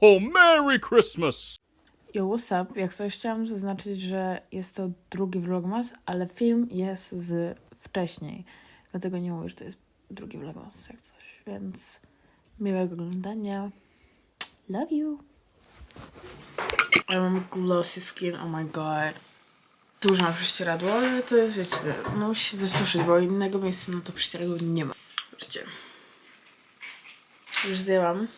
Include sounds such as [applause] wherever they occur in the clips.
ho, Merry Christmas! Yo, what's up? Jak coś chciałam zaznaczyć, że jest to drugi vlogmas, ale film jest z wcześniej. Dlatego nie mówię, że to jest drugi vlogmas, jak coś. Więc miłego oglądania. Love you. Ja mam glossy skin, oh my god. Dużo mam prześcieradło, ale to jest, wiecie, musi wysuszyć, bo innego miejsca na to prześcieradło nie ma. Zobaczcie. Już zdjęłam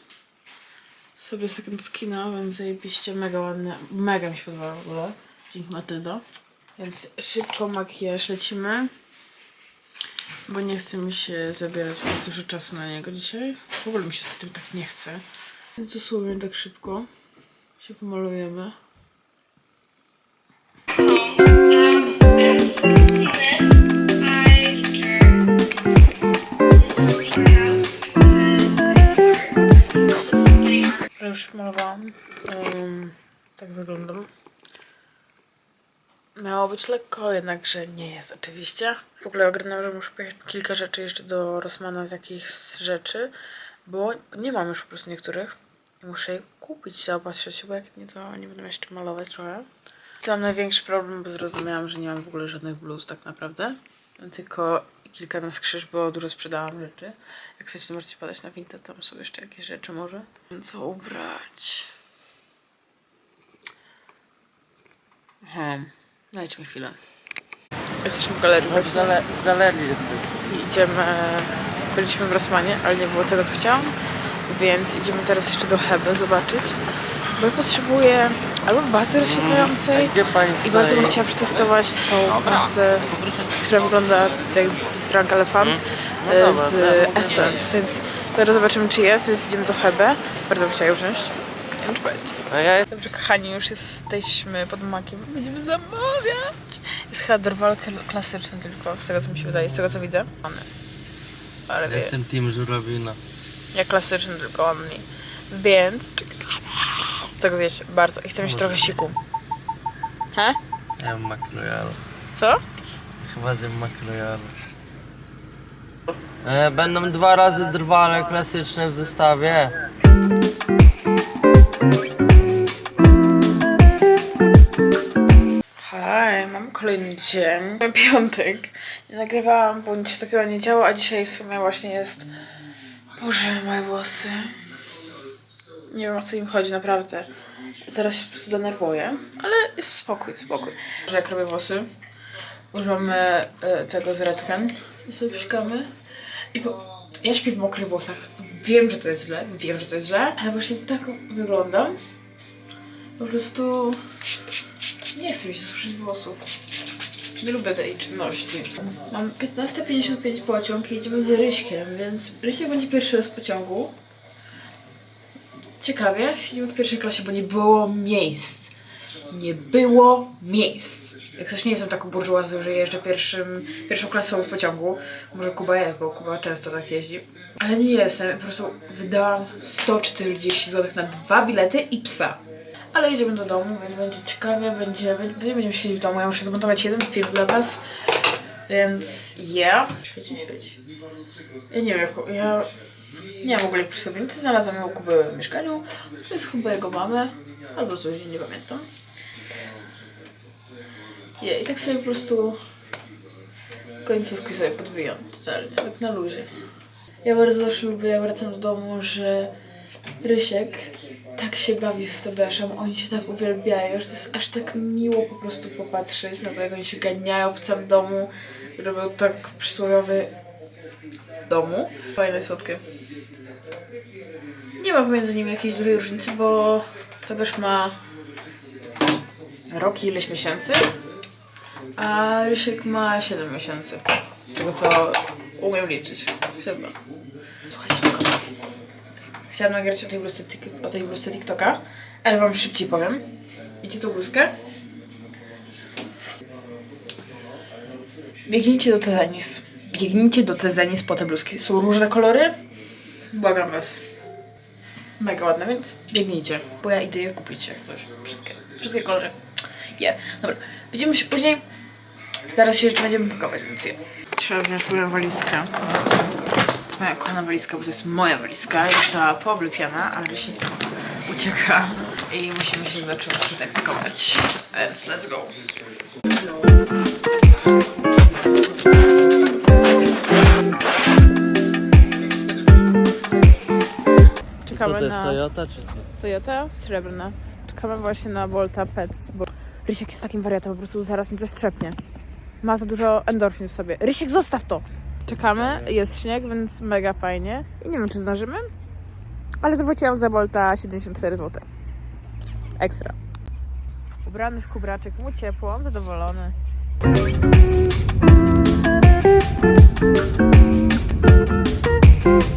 sobie second skina, więc zajebiście mega ładne. Mega mi się podoba w ogóle. Dzięki Matyldo. Więc szybko makijaż lecimy. Bo nie chce mi się zabierać dużo czasu na niego dzisiaj. W ogóle mi się z tym tak nie chce. Dosłownie tak szybko się pomalujemy. Już malowałam. Um, tak wyglądam. Miało być lekko, jednakże nie jest oczywiście. W ogóle ogarnęłam, że muszę pojechać po kilka rzeczy jeszcze do Rosmana, takich rzeczy, bo nie mam już po prostu niektórych. Muszę je kupić, zaopatrzyć się, bo jak nie, to nie będę jeszcze malować trochę. I Mam największy problem, bo zrozumiałam, że nie mam w ogóle żadnych bluz tak naprawdę. Tylko kilka na skrzyż, bo dużo sprzedałam rzeczy. Jak chcecie, to możecie podać na Vinted, tam są jeszcze jakieś rzeczy może. Co ubrać? Aha, dajcie mi chwilę. Jesteśmy w galerii. W gale- w galerii jesteś. I Idziemy, byliśmy w Rosmanie, ale nie było tego, co chciałam. Więc idziemy teraz jeszcze do Hebe zobaczyć. Bo ja potrzebuję albo bazy rozświetlającej, pani i bardzo bym chciała przetestować tą bazę, która wygląda jak z Drunk Elephant No e, z to ja Essence, więc zaraz zobaczymy czy jest, więc idziemy do Hebe. Bardzo bym chciała ją wziąć. Nie wiem ja Dobrze kochani, już jesteśmy pod makiem, będziemy zamawiać. Jest chyba drwal kl- klasyczny tylko, z tego co mi się wydaje, z tego co widzę. Mamy. Ale jestem team żurawina. jak klasyczny tylko only. Więc chcę go zjeść bardzo i chcę mieć trochę siku. He? Ja mam. Co? Chyba zjem makrojal. E, będą dwa razy drwale klasyczne w zestawie. Hej, mam kolejny dzień. Piątek. Nie nagrywałam, bo nic takiego nie działo, a dzisiaj w sumie właśnie jest... Boże, moje włosy. Nie wiem o co im chodzi, naprawdę. Zaraz się po prostu denerwuję, ale jest spokój, spokój. Że jak robię włosy, używamy e, tego z Redken i sobie psikamy. I po... Ja śpię w mokrych włosach. Wiem, że to jest źle, wiem, że to jest źle, ale właśnie tak wyglądam. Po prostu nie chcę mi się suszyć włosów. Nie lubię tej czynności. Mam 15.55 pociąg i jedziemy z Ryśkiem, więc Rysiek będzie pierwszy raz w pociągu. Ciekawie, siedzimy w pierwszej klasie, bo nie było miejsc. Nie było miejsc. Jak też nie jestem taką burżuazją, że jeżdżę pierwszym, pierwszą klasą w pociągu. Może Kuba jest, bo Kuba często tak jeździ. Ale nie jestem, po prostu wydałam 140 zł na dwa bilety i psa. Ale jedziemy do domu, więc będzie ciekawie, będzie, będzie, będziemy siedzieć w domu. Ja muszę zmontować jeden film dla was. Więc ja. Świeci, świeci. Ja nie wiem, jak, ja nie mam w ogóle plusownicy, znalazłam ją u Kuby w mieszkaniu. To jest chyba jego mamy, albo Zuzi, nie pamiętam. Je, I tak sobie po prostu końcówki sobie podwijam totalnie, tak na luzie. Ja bardzo zawsze lubię, jak wracam do domu, że Rysiek tak się bawi z Tobiaszem, oni się tak uwielbiają, że to jest aż tak miło po prostu popatrzeć na to, jak oni się ganiają po całym domu, robią tak przysłowiowy domu. Fajne, słodkie. Nie ma pomiędzy nimi jakiejś dużej różnicy, bo Tobiasz ma rok i ileś miesięcy, a Rysiek ma 7 miesięcy. Z tego co umiem liczyć. Chyba. Słuchajcie tego. Chciałam nagrać o tej bluzce, o tej bluzce TikToka, ale wam szybciej powiem. Widzicie tą bluzkę? Biegnijcie do Tezenis. Biegnijcie do Tezenis po te bluzki. Są różne kolory. Błagam was. Mega ładne, więc biegnijcie, bo ja idę je kupić jak coś. Wszystkie, wszystkie kolory. Je. Dobra, widzimy się później. Zaraz się jeszcze będziemy pakować, więc je. Trzeba wziąć moją walizkę. To jest moja kochana walizka, bo to jest moja walizka. Jest cała pooblepiana, ale się ucieka i musimy się zacząć tutaj pakować. Więc let's go. To jest na Toyota czy co? Toyota srebrna. Czekamy właśnie na Volta Pets, bo Rysiek jest takim wariatem, po prostu zaraz mi zastrzepnie. Ma za dużo endorfin w sobie. Rysiek, zostaw to! Czekamy, jest śnieg, więc mega fajnie. I nie wiem, czy zdążymy, ale zapłaciłam za Volta 74 zł. Ekstra. Ubrany w kubraczek, mu ciepło, on zadowolony. Jesteśmy już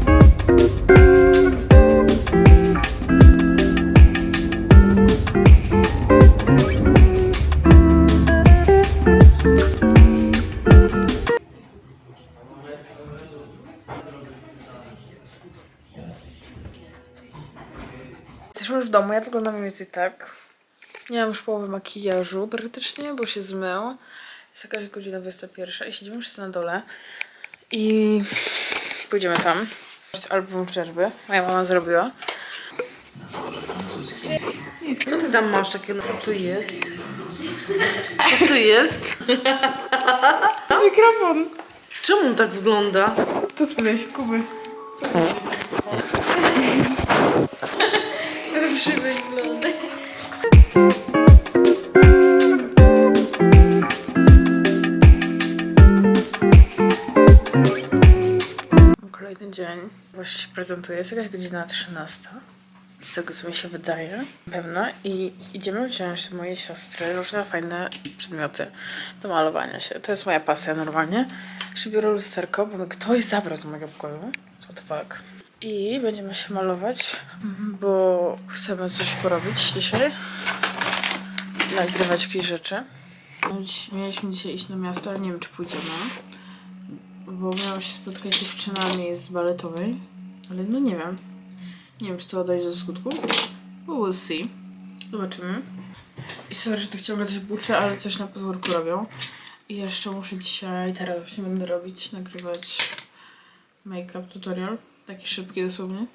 w domu, ja wyglądam mniej więcej tak. Nie mam już połowy makijażu praktycznie, bo się zmył. Jest jakaś godzina 21 i siedzimy wszyscy na dole. I pójdziemy tam. Album czerwy. Moja mama zrobiła. Co ty tam masz takiego? Co tu jest? Co tu jest? [laughs] Mikrofon. Czemu tak wygląda? To spytaj [laughs] się Kuby. Kolejny dzień. Właśnie się prezentuje. Jest jakaś godzina 13. Z tego co mi się wydaje. Pewno. I idziemy wziąć mojej siostry różne fajne przedmioty do malowania się. To jest moja pasja normalnie. Jeszcze biorę lusterko, bo mi ktoś zabrał z mojego pokoju. What the fuck. I będziemy się malować, bo chcemy coś porobić dzisiaj. Nagrywać jakieś rzeczy. Mieliśmy dzisiaj iść na miasto, ale nie wiem czy pójdziemy. Bo miałam się spotkać z dziewczynami z baletowej. Ale no nie wiem. Nie wiem czy to dojdzie do skutku. We'll see. Zobaczymy. I sorry, że tak ciągle coś buczę, ale coś na podwórku robią. I jeszcze muszę dzisiaj, teraz właśnie będę robić, nagrywać make-up tutorial. Taki szybki dosłownie.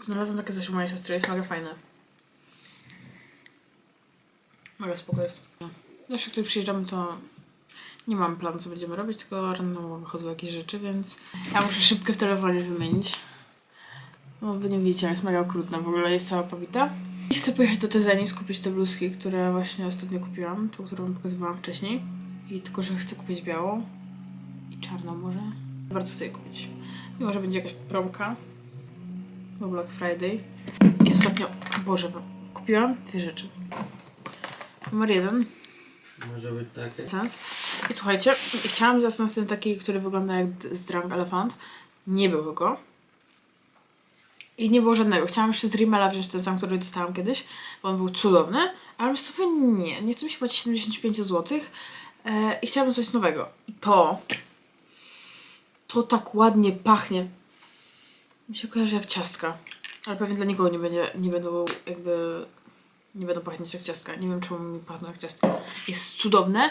Znalazłam takie coś u mojej siostry, jest mega fajne. Mega spoko jest. Zawsze jak tutaj przyjeżdżamy to nie mam planu co będziemy robić, tylko randomowo wychodzą jakieś rzeczy, więc ja muszę szybko w telefonie wymienić. No wy nie widzicie, jest mega okrutna, w ogóle jest cała powita. I chcę pojechać do Tezeni, skupić te bluzki, które właśnie ostatnio kupiłam, tą, którą pokazywałam wcześniej. I tylko, że chcę kupić białą i czarną może. Bardzo chcę je kupić. Mimo, że będzie jakaś promka, bo Black Friday. I ostatnio, Boże, kupiłam dwie rzeczy. Numer jeden, Może być takie. sens. I słuchajcie, chciałam zasnąć ten taki, który wygląda jak z Drunk Elephant. Nie było go. I nie było żadnego. Chciałam jeszcze z Rimmela wziąć ten sam, który dostałam kiedyś, bo on był cudowny, ale sobie nie, nie chcę mi się płacić 75 zł e, i chciałabym coś nowego. I to, to tak ładnie pachnie. Mi się kojarzy jak ciastka, ale pewnie dla nikogo nie, będzie, nie będą jakby, nie będą pachnieć jak ciastka. Nie wiem czemu mi pachną jak ciastka. Jest cudowne.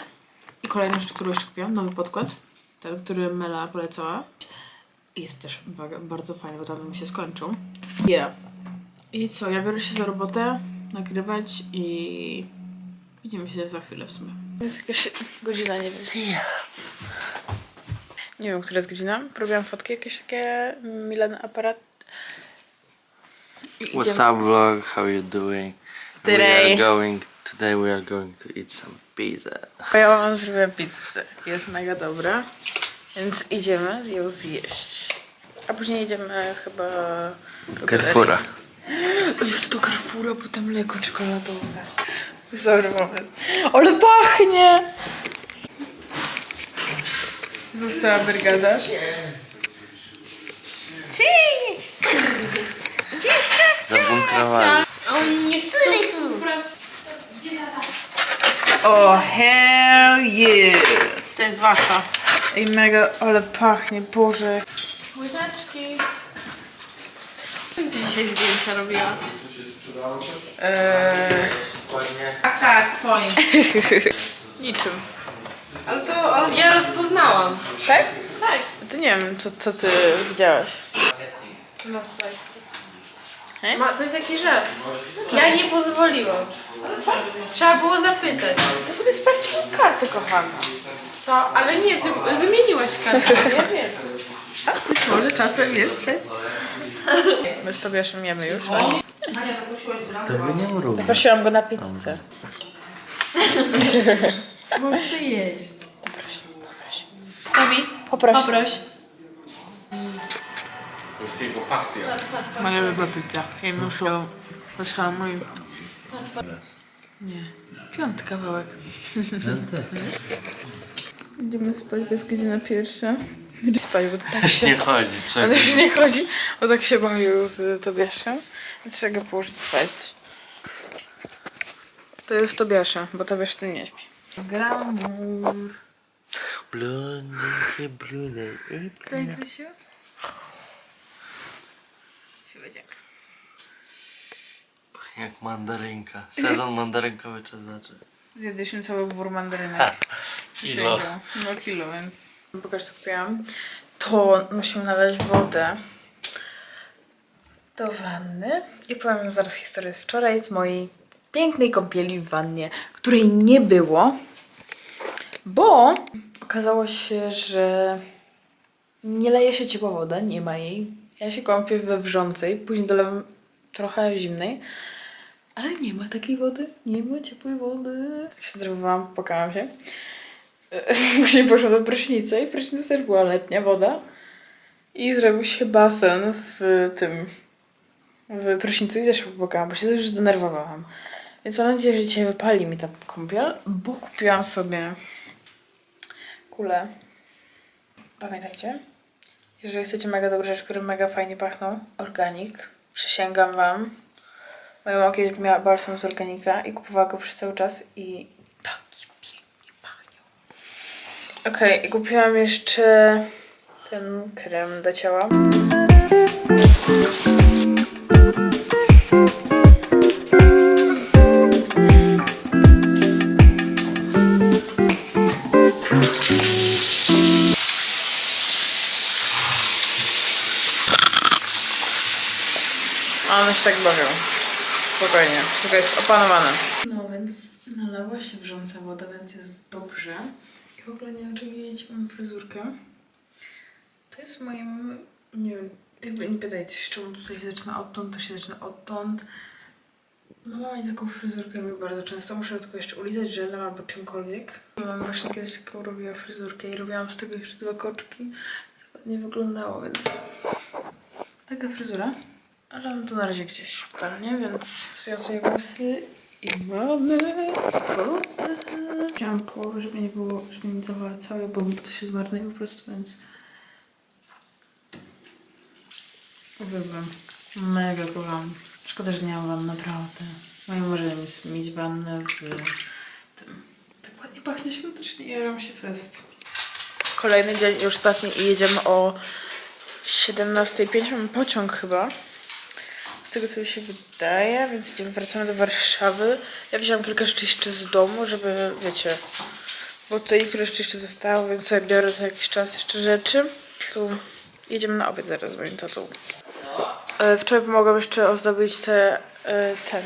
I kolejna rzecz, którą jeszcze kupiłam, nowy podkład. Ten, który Mela polecała. Jest też ba- bardzo fajny, bo tam mi się skończył. Yeah. I co, ja biorę się za robotę, nagrywać i widzimy się za chwilę w sumie. Jest jakaś godzina, nie wiem. Nie wiem, która jest godzina. Robiłam fotki jakieś takie milane aparat. I What's idziemy- up vlog? How you doing? We Today. are going today we are going to eat some pizza. Ja mam zrobię pizzę. Jest mega dobra. Więc idziemy ją zjeść. A później idziemy chyba... do Carrefoura. [gasps] Jest do Carrefoura, bo tam mleko czekoladowe. To jest dobry pomysł. Ale pachnie! Znów cała brygada. Cześć! Zabunkrowali. On nie chce współpracy. O, hell yeah! To jest wasza. Ej, mega, ale pachnie, Boże. Łyżeczki. Ty dzisiaj zdjęcia robiła. Eee, Tak, tak, twoim. [laughs] niczym. Ale to... Ale... Ja rozpoznałam. Tak? Tak. To nie wiem, co, co ty widziałaś. Masakra. Ma, to jest jakiś żart. Ja nie pozwoliłam. Trzeba było zapytać. To sobie sprawdź moją kartę, kochana. Co? Ale nie, ty wymieniłaś kartę. Ja wiem. Może czasem jesteś. My z Tobiaszem jemy już. To by nie mrugł. Zaprosiłam go na pizzę. Bo chcę jeść. Poproś. Poproś. Moja lubię pizza. Ja im już ją posłałam moim. Nie. Piąty kawałek. Idziemy spać, jest godzina pierwsza. Spać, bo tak się... Nie chodzi, On czego? już nie chodzi, bo tak się bawił z Tobiaszem. Trzeba go położyć spać. To jest Tobiasza, bo Tobiasz tu nie śpi. Glamour. Blondynki, brunej. Tak, Krysiu? Siłodziak. Jak mandarynka. Sezon mandarynkowy czas zacząć. Zjedliśmy cały wór mandarynek. Kilo. No kilo, więc... Pokaż co kupiłam. To musimy nalać wodę do wanny. I powiem wam zaraz historię z wczoraj, z mojej pięknej kąpieli w wannie, której nie było, bo okazało się, że nie leje się ciepła woda, nie ma jej. Ja się kąpię we wrzącej, później dolewam trochę zimnej, ale nie ma takiej wody, nie ma ciepłej wody. Jak się zdenerwowałam, płakałam się. [laughs] Później poszłam do prysznica i prysznic też była letnia woda. I zrobił się basen w tym, w prysznicu i też się popłakałam, bo się już zdenerwowałam. Więc mam nadzieję, że dzisiaj wypali mi ta kąpiel, bo kupiłam sobie kulę. Pamiętajcie, jeżeli chcecie mega dobre rzeczy, które mega fajnie pachną, organik, przysięgam wam. Moja mama kiedyś miała balsam z organika i kupowała go przez cały czas i taki pięknie pachnie. Okej, i kupiłam jeszcze ten krem do ciała. Spokojnie, tylko jest opanowane. No więc nalała się wrząca woda, więc jest dobrze. I w ogóle nie wiem, czy widzieć mam fryzurkę. To jest moje nie wiem, jakby nie pytajcie się, czemu tutaj się zaczyna odtąd, to się zaczyna odtąd. Mama mi taką fryzurkę robi bardzo często, muszę tylko jeszcze ulizać żelem albo czymkolwiek. Mama właśnie kiedyś taką robiła fryzurkę i robiłam z tego jeszcze dwa koczki. To ładnie wyglądało, więc taka fryzura. Ale mam to na razie gdzieś torbie, więc związuję włosy i mamy wodę. Wziąłam połowę, żeby nie było, żeby nie dawała całej, bo to się zmarnuje po prostu, więc... Uwielbiam. Mega kocham. Szkoda, że nie mam wanny, naprawdę. Moim marzeniem jest mieć wannę w tym. Tak ładnie pachnie świątecznie i jaram się fest. Kolejny dzień, już ostatni i jedziemy o 17.05. Mamy pociąg chyba. Tego co mi się wydaje, więc idziemy, wracamy do Warszawy. Ja wziąłam kilka rzeczy jeszcze z domu, żeby, wiecie, bo tutaj niektóre rzeczy jeszcze zostały, więc sobie biorę za jakiś czas jeszcze rzeczy. Tu jedziemy na obiad zaraz z moim tatą. E, Wczoraj pomogłam jeszcze ozdobić te, e, ten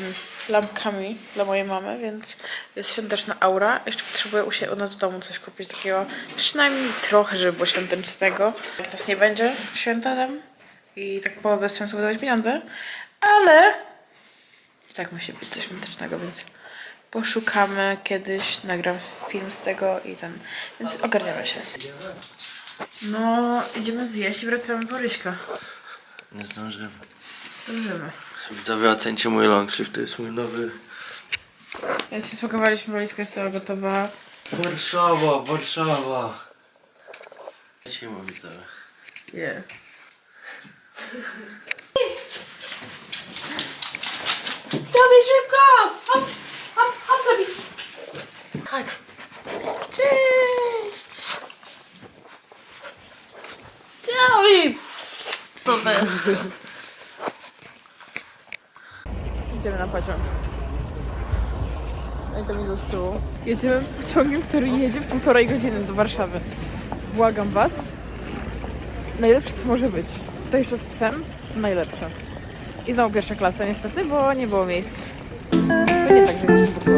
lampkami dla mojej mamy, więc jest świąteczna aura. Jeszcze potrzebuję u, się, u nas w domu coś kupić takiego, przynajmniej trochę, żeby było świątecznego. Jak nas nie będzie święta tam i tak było bez sensu wydawać pieniądze, ale i tak musi być coś świątecznego, więc poszukamy kiedyś, nagram film z tego i ten, więc ogarniamy się. No, idziemy zjeść i wracamy po Ryśka. Nie zdążymy. Zdążymy. Widzowie, ocencie mój long sleeve, to jest mój nowy... Więc się spakowaliśmy, walizka jest cała gotowa. Warszawa, Warszawa. Lecimy, widzowie. Yeah. Tobie szybko! Hop, hop, hop. Chodź. Cześć! Tobi! To też. Idziemy na pociąg. No i to mi tyłu. Jedziemy pociągiem, który jedzie półtorej godziny do Warszawy. Błagam was. Najlepsze co może być. To jeszcze z psem. Najlepsze. I znowu pierwsza klasa niestety, bo nie było miejsc. To nie tak, że